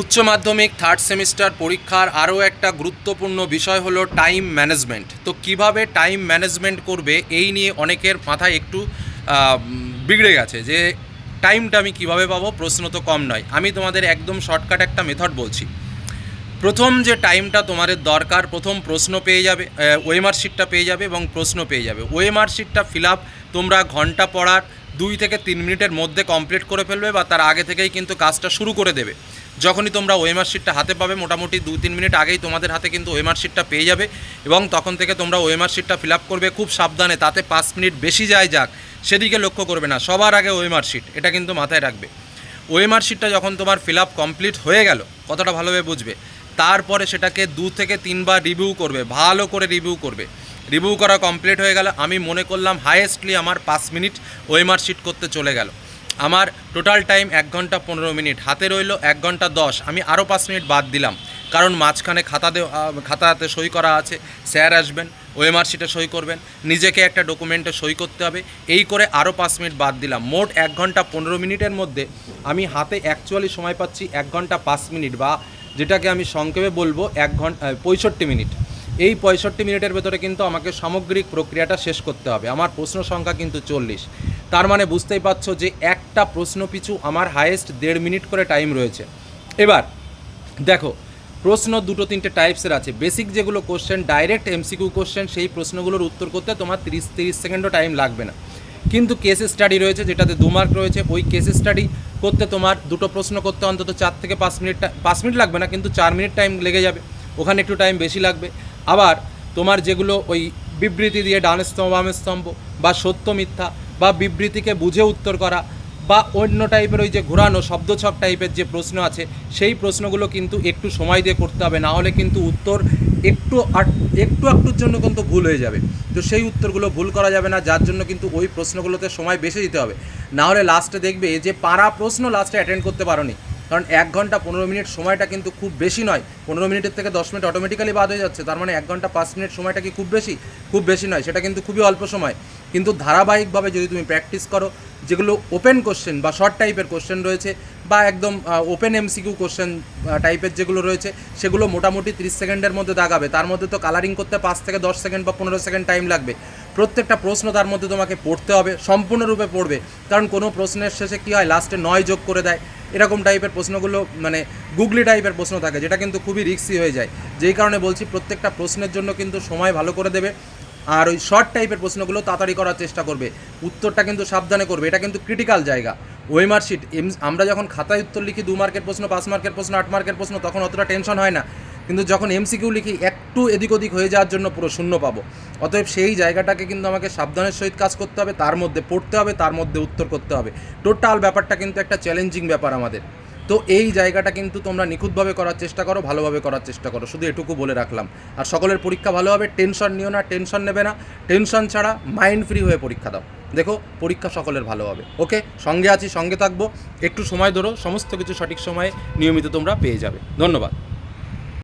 উচ্চ মাধ্যমিক third semester পরীক্ষার আরও একটা গুরুত্বপূর্ণ বিষয় হলো টাইম ম্যানেজমেন্ট তো কীভাবে টাইম ম্যানেজমেন্ট করবে এই নিয়ে অনেকের মাথায় একটু বিগড়ে গেছে যে টাইমটা আমি কীভাবে পাবো? প্রশ্ন তো কম নয়। আমি তোমাদের একদম শর্টকাট একটা মেথড বলছি। প্রথম যে টাইমটা তোমাদের দরকার, প্রথম প্রশ্ন পেয়ে যাবে ওয়েমার শিটটা পেয়ে যাবে এবং প্রশ্ন পেয়ে যাবে। ওয়েমার শিটটা ফিল আপ তোমরা ঘণ্টা পড়ার দুই থেকে তিন মিনিটের মধ্যে কমপ্লিট করে ফেলবে বা তার আগে থেকেই কিন্তু কাজটা শুরু করে দেবে। যখনই তোমরা ওয়েমার শিটটা হাতে পাবে, মোটামুটি দু তিন মিনিট আগেই তোমাদের হাতে কিন্তু ওয়েমার শিটটা পেয়ে যাবে এবং তখন থেকে তোমরা ওয়েমার শিটটা ফিল আপ করবে খুব সাবধানে, তাতে পাঁচ মিনিট বেশি যায় যাক, সেদিকে লক্ষ্য করবে না, সবার আগে ওয়েমার শিট এটা কিন্তু মাথায় রাখবে। ওএমআর শিটটা যখন তোমার ফিল আপ কমপ্লিট হয়ে গেল কতটা ভালোভাবে বুঝবে, তারপরে সেটাকে দু থেকে তিনবার রিভিউ করবে, ভালো করে রিভিউ করবে। রিভিউ করা কমপ্লিট হয়ে গেল, আমি মনে করলাম হায়েস্টলি আমার পাঁচ মিনিট ওএমআর শিট করতে চলে গেল। আমার টোটাল টাইম এক ঘণ্টা পনেরো মিনিট, হাতে রইল এক ঘণ্টা দশ। আমি আরও পাঁচ মিনিট বাদ দিলাম। কারণ মাঝখানে খাতা দে খাতাতে সই করা আছে। স্যার আসবেন, ওএমআর শিটে সই করবেন। নিজেকে একটা ডকুমেন্টে সই করতে হবে। এই করে আরও পাঁচ মিনিট বাদ দিলাম। মোট এক ঘণ্টা পনেরো মিনিটের মধ্যে আমি হাতে অ্যাকচুয়ালি সময় পাচ্ছি এক ঘণ্টা পাঁচ মিনিট বা যেটাকে আমি সংক্ষেপে বলব এক ঘণ্টা পঁয়ষট্টি মিনিট। এই পঁয়ষট্টি মিনিটের ভেতরে কিন্তু আমাকে সামগ্রিক প্রক্রিয়াটা শেষ করতে হবে। আমার প্রশ্ন সংখ্যা কিন্তু চল্লিশ। তার মানে বুঝতেই পারছ যে একটা প্রশ্ন পিছু আমার হায়েস্ট দেড় মিনিট করে টাইম রয়েছে। এবার, দেখো, প্রশ্ন দুটো তিনটে টাইপসের আছে। বেসিক যেগুলো কোশ্চেন ডাইরেক্ট এমসিকিউ কোশ্চেন সেই প্রশ্নগুলোর উত্তর করতে তোমার তিরিশ তিরিশ সেকেন্ডও টাইম লাগবে না। কিন্তু কেস স্টাডি রয়েছে, যেটাতে দু মার্ক রয়েছে। ওই কেস স্টাডি করতে তোমার দুটো প্রশ্ন করতে অন্তত চার থেকে পাঁচ মিনিট পাঁচ মিনিট লাগবে না, কিন্তু চার মিনিট টাইম লেগে যাবে। ওখানে একটু টাইম বেশি লাগবে। আবার তোমার যেগুলো ওই বিবৃতি দিয়ে ডান স্তম্ভ, বাম স্তম্ভ বা সত্য মিথ্যা বা বিবৃতিকে বুঝে উত্তর করা বা অন্য টাইপের ওই যে ঘোরানো, শব্দছক টাইপের যে প্রশ্ন আছে, সেই প্রশ্নগুলো কিন্তু একটু সময় দিয়ে করতে হবে। না হলে কিন্তু উত্তর একটু একটু একটুর জন্য কিন্তু ভুল হয়ে যাবে। তো সেই উত্তরগুলো ভুল করা যাবে না, যার জন্য কিন্তু ওই প্রশ্নগুলোতে সময় বেশি দিতে হবে। না হলে লাস্টে দেখবে যে পাড়া প্রশ্ন লাস্টে অ্যাটেন্ড করতে পারোনি। কারণ এক ঘণ্টা পনেরো মিনিট সময়টা কিন্তু খুব বেশি নয়। পনেরো মিনিটের থেকে দশ মিনিট অটোমেটিক্যালি বাদ হয়ে যাচ্ছে। তার মানে এক ঘণ্টা পাঁচ মিনিট সময়টা কি খুব বেশি? খুব বেশি নয়। সেটা কিন্তু খুবই অল্প সময়। কিন্তু ধারাবাহিকভাবে যদি তুমি প্র্যাকটিস করো, যেগুলো ওপেন কোশ্চেন বা শর্ট টাইপের কোশ্চেন রয়েছে, বা একদম ওপেন এমসিকিউ কোশ্চেন টাইপের যেগুলো রয়েছে, সেগুলো মোটামুটি তিরিশ সেকেন্ডের মধ্যে দাগাবে। তার মধ্যে তো কালারিং করতে পাঁচ থেকে দশ সেকেন্ড বা পনেরো সেকেন্ড টাইম লাগবে। প্রত্যেকটা প্রশ্ন তার মধ্যে তোমাকে পড়তে হবে, সম্পূর্ণরূপে পড়বে। কারণ কোনো প্রশ্নের শেষে কী হয় লাস্টে নয় যোগ করে দেয়। এরকম টাইপের প্রশ্নগুলো মানে গুগলি টাইপের প্রশ্ন থাকে, যেটা কিন্তু খুবই রিক্সি হয়ে যায়। যেই কারণে বলছি, প্রত্যেকটা প্রশ্নের জন্য কিন্তু সময় ভালো করে দেবে। আর ওই শর্ট টাইপের প্রশ্নগুলো তাড়াতাড়ি করার চেষ্টা করবে। উত্তরটা কিন্তু সাবধানে করবে। এটা কিন্তু ক্রিটিক্যাল জায়গা। ওয়েমার শিট এম, আমরা যখন খাতায় উত্তর লিখি, দু মার্কের প্রশ্ন, পাঁচ মার্কের প্রশ্ন, আট মার্কের প্রশ্ন, তখন অতটা টেনশন হয় না। কিন্তু যখন এমসিকিউ লিখি, একটু এদিক ওদিক হয়ে যাওয়ার জন্য পুরো শূন্য পাবো। অতএব সেই জায়গাটাকে কিন্তু আমাকে সাবধানের সহিত কাজ করতে হবে, তার মধ্যে পড়তে হবে, তার মধ্যে উত্তর করতে হবে। টোটাল ব্যাপারটা কিন্তু একটা চ্যালেঞ্জিং ব্যাপার আমাদের। তো এই জায়গাটা কিন্তু তোমরা নিখুঁতভাবে করার চেষ্টা করো, ভালোভাবে করার চেষ্টা করো। শুধু এটুকু বলে রাখলাম। আর সকলের পরীক্ষা ভালো হবে, টেনশন নিও না, টেনশন নেবে না। টেনশন ছাড়া মাইন্ড ফ্রি হয়ে পরীক্ষা দাও। দেখো, পরীক্ষা সকলের ভালো হবে। ওকে? সঙ্গে আছি, সঙ্গে থাকব। একটু সময় ধরো, সমস্ত কিছু সঠিক সময়ে নিয়মিত তোমরা পেয়ে যাবে। ধন্যবাদ।